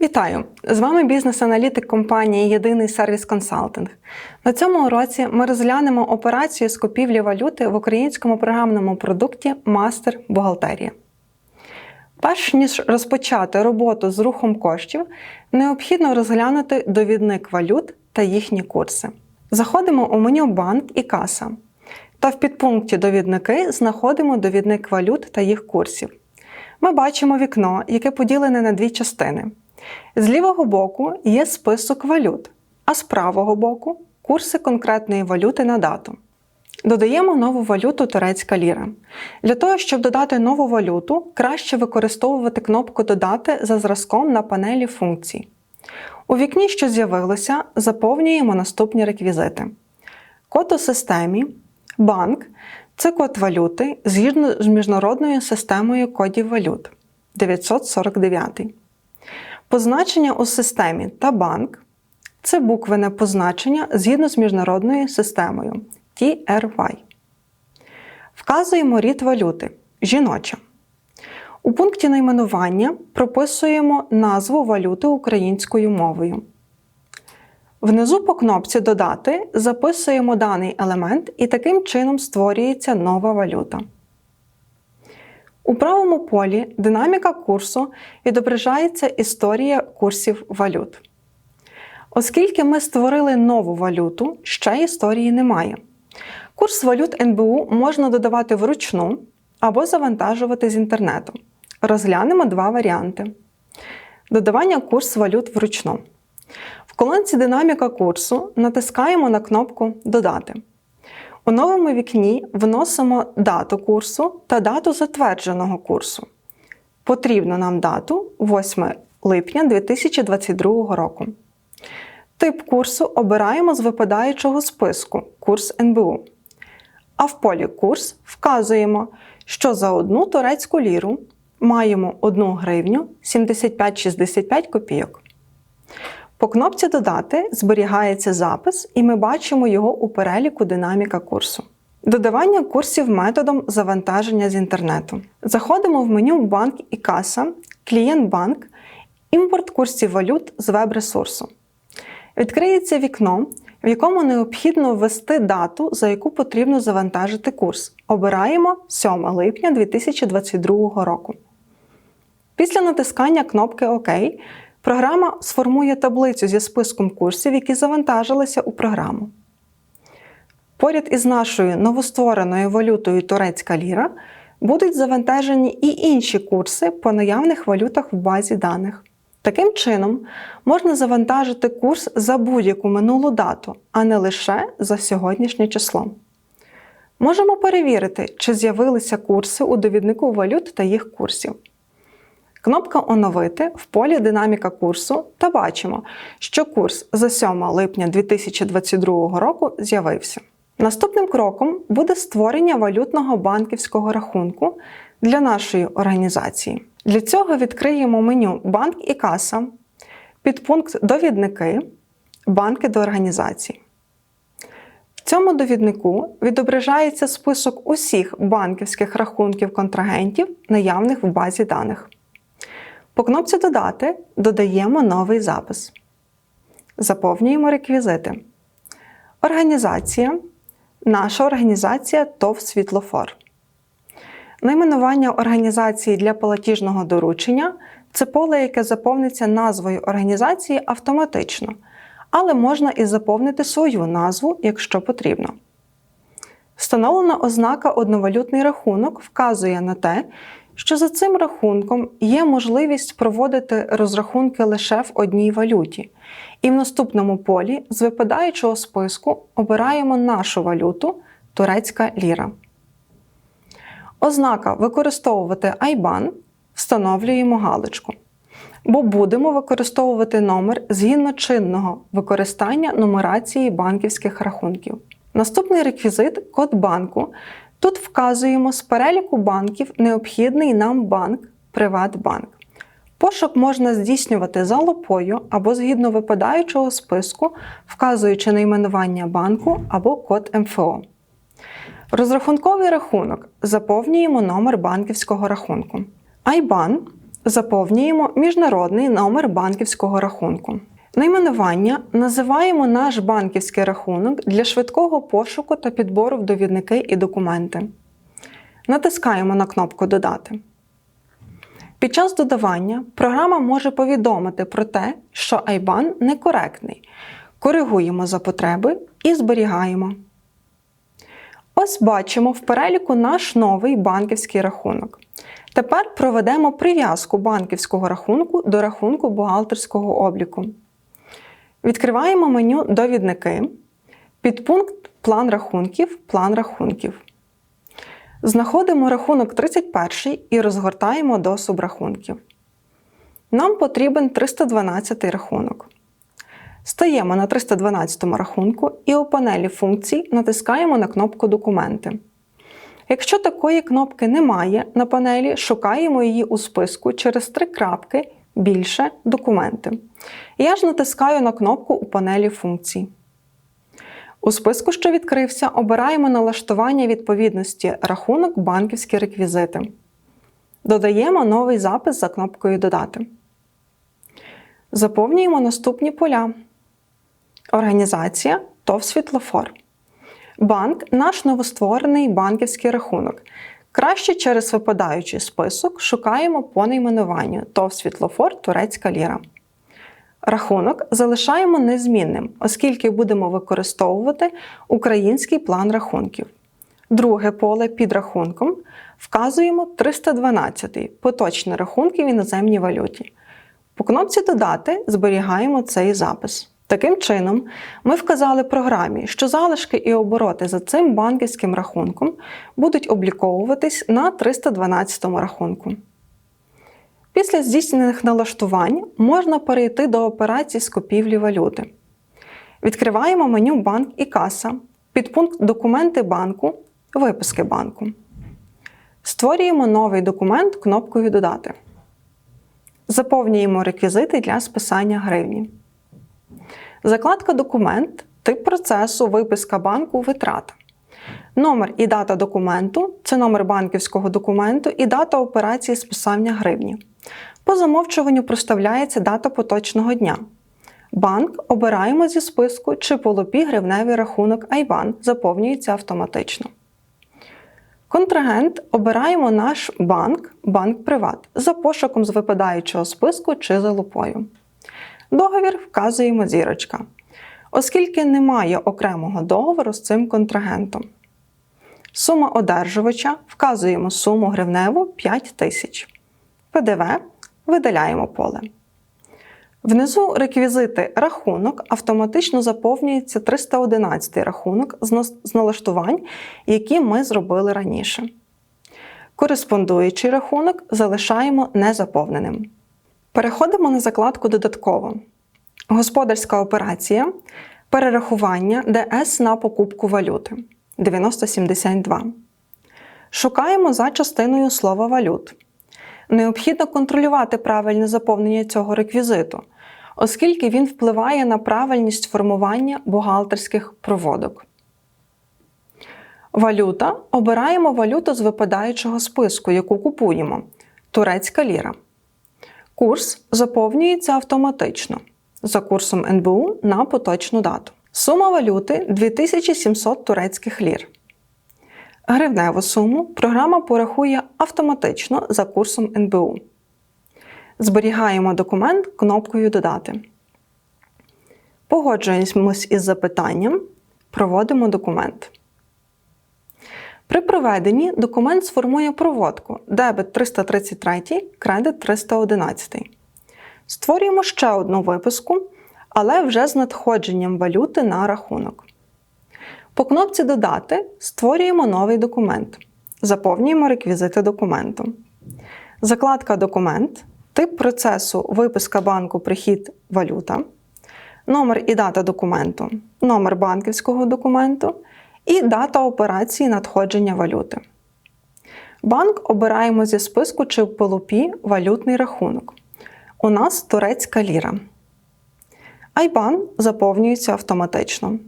Вітаю! З вами бізнес-аналітик компанії Єдиний сервіс консалтинг. На цьому уроці ми розглянемо операцію з купівлі валюти в українському програмному продукті Мастер Бухгалтерія. Перш ніж розпочати роботу з рухом коштів, необхідно розглянути довідник валют та їхні курси. Заходимо у меню Банк і каса. Та в підпункті Довідники знаходимо довідник валют та їх курсів. Ми бачимо вікно, яке поділене на дві частини. З лівого боку є список валют, а з правого боку курси конкретної валюти на дату. Додаємо нову валюту турецька ліра. Для того, щоб додати нову валюту, краще використовувати кнопку Додати за зразком на панелі функцій. У вікні, що з'явилося, заповнюємо наступні реквізити. Код у системі, банк це код валюти згідно з міжнародною системою кодів валют 949. Позначення у системі та банк це буквене позначення згідно з міжнародною системою TRY. Вказуємо рід валюти жіноча. У пункті найменування прописуємо назву валюти українською мовою. Внизу по кнопці Додати записуємо даний елемент і таким чином створюється нова валюта. У правому полі динаміка курсу відображається історія курсів валют. Оскільки ми створили нову валюту, ще історії немає. Курс валют НБУ можна додавати вручну або завантажувати з інтернету. Розглянемо два варіанти. Додавання курс валют вручну. В колонці Динаміка курсу натискаємо на кнопку Додати. У новому вікні вносимо дату курсу та дату затвердженого курсу. Потрібно нам дату 8 липня 2022 року. Тип курсу обираємо з випадаючого списку курс НБУ. А в полі Курс вказуємо, що за одну турецьку ліру маємо 1 гривню 75,65 копійок. По кнопці Додати зберігається запис, і ми бачимо його у переліку динаміка курсу. Додавання курсів методом завантаження з інтернету. Заходимо в меню Банк і каса, Клієнт банк, імпорт курсів валют з веб-ресурсу. Відкриється вікно, в якому необхідно ввести дату, за яку потрібно завантажити курс. Обираємо 7 липня 2022 року. Після натискання кнопки ОК програма сформує таблицю зі списком курсів, які завантажилися у програму. Поряд із нашою новоствореною валютою турецька ліра будуть завантажені і інші курси по наявних валютах в базі даних. Таким чином, можна завантажити курс за будь-яку минулу дату, а не лише за сьогоднішнє число. Можемо перевірити, чи з'явилися курси у довіднику валют та їх курсів. Кнопка Оновити в полі Динаміка курсу та бачимо, що курс за 7 липня 2022 року з'явився. Наступним кроком буде створення валютного банківського рахунку для нашої організації. Для цього відкриємо меню Банк і каса, підпункт Довідники, банки до організації. В цьому довіднику відображається список усіх банківських рахунків контрагентів, наявних в базі даних. По кнопці Додати додаємо новий запис. Заповнюємо реквізити. Організація. Наша організація ТОВ Світлофор. Найменування організації для платіжного доручення це поле, яке заповниться назвою організації автоматично, але можна і заповнити свою назву, якщо потрібно. Встановлена ознака Одновалютний рахунок вказує на те, що за цим рахунком є можливість проводити розрахунки лише в одній валюті, і в наступному полі з випадаючого списку обираємо нашу валюту турецька ліра. Ознака Використовувати IBAN встановлюємо галочку, бо будемо використовувати номер згідно чинного використання нумерації банківських рахунків. Наступний реквізит код банку. Тут вказуємо з переліку банків необхідний нам банк Приватбанк. Пошук можна здійснювати за лупою або згідно випадаючого списку, вказуючи найменування банку або код МФО. Розрахунковий рахунок заповнюємо номер банківського рахунку. IBAN заповнюємо міжнародний номер банківського рахунку. Найменування називаємо наш банківський рахунок для швидкого пошуку та підбору в довідники і документи. Натискаємо на кнопку Додати. Під час додавання програма може повідомити про те, що IBAN некоректний. Коригуємо за потреби і зберігаємо. Ось бачимо в переліку наш новий банківський рахунок. Тепер проведемо прив'язку банківського рахунку до рахунку бухгалтерського обліку. Відкриваємо меню Довідники, підпункт План рахунків, план рахунків. Знаходимо рахунок 31 і розгортаємо до субрахунків. Нам потрібен 312 рахунок. Стаємо на 312 рахунку і у панелі функцій натискаємо на кнопку Документи. Якщо такої кнопки немає на панелі, шукаємо її у списку через три крапки Більше документи. Я ж натискаю на кнопку у панелі функцій. У списку, що відкрився, обираємо налаштування відповідності рахунок банківські реквізити. Додаємо новий запис за кнопкою Додати. Заповнюємо наступні поля. Організація ТОВ Світлофор. Банк наш новостворений банківський рахунок. Краще через випадаючий список шукаємо по найменуванню ТОВ Світлофор Турецька ліра. Рахунок залишаємо незмінним, оскільки будемо використовувати український план рахунків. Друге поле під рахунком вказуємо 312 поточні рахунки в іноземній валюті. По кнопці Додати зберігаємо цей запис. Таким чином, ми вказали програмі, що залишки і обороти за цим банківським рахунком будуть обліковуватись на 312 рахунку. Після здійснених налаштувань можна перейти до операцій з купівлі валюти. Відкриваємо меню Банк і каса, підпункт Документи банку, Виписки банку. Створюємо новий документ кнопкою Додати. Заповнюємо реквізити для списання гривні. Закладка Документ, тип процесу, виписка банку, витрата. Номер і дата документу це номер банківського документу і дата операції списання гривні. По замовчуванню проставляється дата поточного дня. Банк обираємо зі списку чи по лопі гривневий рахунок IBAN заповнюється автоматично. Контрагент обираємо наш банк, банк Приват за пошуком з випадаючого списку чи за лупою. Договір вказуємо зірочка, оскільки немає окремого договору з цим контрагентом. Сума одержувача вказуємо суму гривневу 5 тисяч. ПДВ видаляємо поле. Внизу реквізити рахунок автоматично заповнюється 311 рахунок з налаштувань, які ми зробили раніше. Кореспондуючий рахунок залишаємо незаповненим. Переходимо на закладку Додатково. Господарська операція. Перерахування ДС на покупку валюти 9072. Шукаємо за частиною слова валют. Необхідно контролювати правильне заповнення цього реквізиту, оскільки він впливає на правильність формування бухгалтерських проводок. Валюта обираємо валюту з випадаючого списку, яку купуємо турецька ліра. Курс заповнюється автоматично за курсом НБУ на поточну дату. Сума валюти 2700 турецьких лір. Гривневу суму програма порахує автоматично за курсом НБУ. Зберігаємо документ кнопкою Додати. Погоджуємось із запитанням. Проводимо документ. При проведенні документ сформує проводку дебет 333, кредит 311. Створюємо ще одну виписку, але вже з надходженням валюти на рахунок. По кнопці Додати створюємо новий документ. Заповнюємо реквізити документу. Закладка Документ, тип процесу виписка банку прихід валюта, номер і дата документу, номер банківського документу і дата операції надходження валюти. Банк обираємо зі списку чи в полупі валютний рахунок. У нас турецька ліра. Айбан заповнюється автоматично.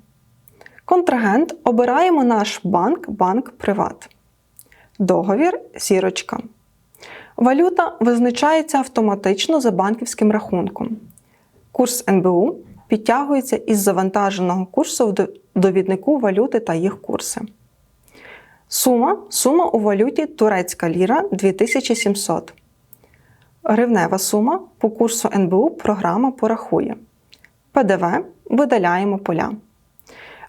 Контрагент обираємо наш банк, банк Приват. Договір зірочка. Валюта визначається автоматично за банківським рахунком. Курс НБУ підтягується із завантаженого курсу в довіднику валюти та їх курси. Сума сума у валюті турецька ліра 2700. Гривнева сума по курсу НБУ програма порахує. ПДВ видаляємо поля.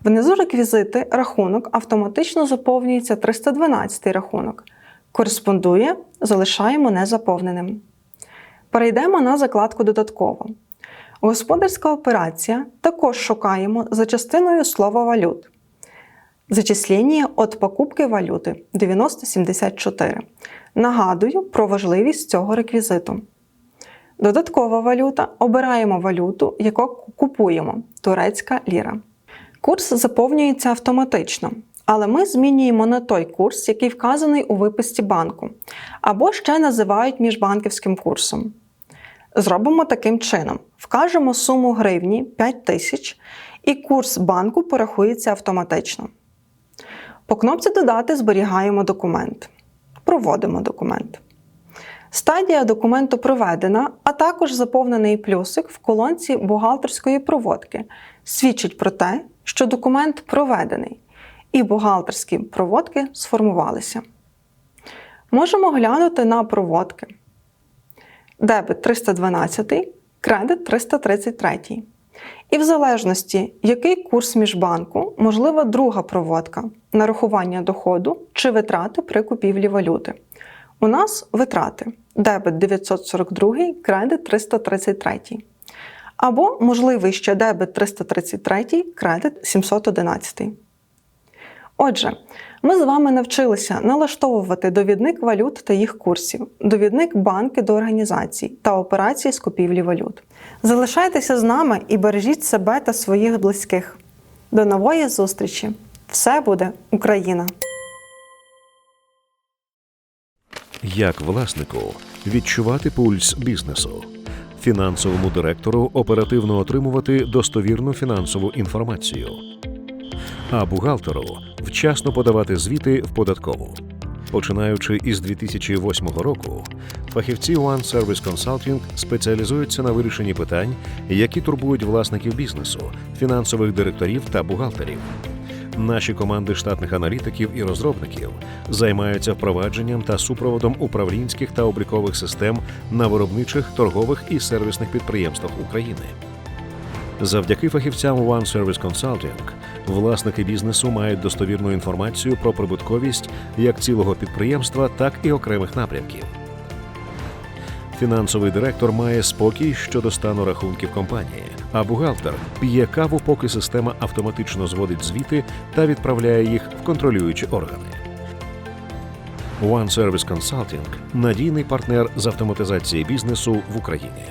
Внизу реквізити рахунок автоматично заповнюється 312 рахунок. Кореспондує, залишаємо незаповненим. Перейдемо на закладку додатково. Господарська операція також шукаємо за частиною слова валют. Зачислення від покупки валюти 9074. Нагадую про важливість цього реквізиту. Додаткова валюта обираємо валюту, яку купуємо турецька ліра. Курс заповнюється автоматично, але ми змінюємо на той курс, який вказаний у виписці банку, або ще називають міжбанківським курсом. Зробимо таким чином: вкажемо суму гривні 5 тисяч, і курс банку порахується автоматично. По кнопці Додати зберігаємо документ. Проводимо документ. Стадія документу проведена, а також заповнений плюсик в колонці бухгалтерської проводки свідчить про те, що документ проведений, і бухгалтерські проводки сформувалися. Можемо глянути на проводки. Дебет 312, кредит 333. І в залежності, який курс міжбанку, можлива друга проводка нарахування доходу чи витрати при купівлі валюти. У нас витрати дебет 942, кредит 333. Або можливий ще дебет 333, кредит 711. Отже, ми з вами навчилися налаштовувати довідник валют та їх курсів, довідник банки до організацій та операції з купівлі валют. Залишайтеся з нами і бережіть себе та своїх близьких. До нової зустрічі! Все буде Україна! Як власнику відчувати пульс бізнесу, фінансовому директору оперативно отримувати достовірну фінансову інформацію, а бухгалтеру вчасно подавати звіти в податкову. Починаючи із 2008 року, фахівці One Service Consulting спеціалізуються на вирішенні питань, які турбують власників бізнесу, фінансових директорів та бухгалтерів. Наші команди штатних аналітиків і розробників займаються впровадженням та супроводом управлінських та облікових систем на виробничих, торгових і сервісних підприємствах України. Завдяки фахівцям One Service Consulting власники бізнесу мають достовірну інформацію про прибутковість як цілого підприємства, так і окремих напрямків. Фінансовий директор має спокій щодо стану рахунків компанії, а бухгалтер п'є каву, поки система автоматично зводить звіти та відправляє їх в контролюючі органи. One Service Consulting – надійний партнер з автоматизації бізнесу в Україні.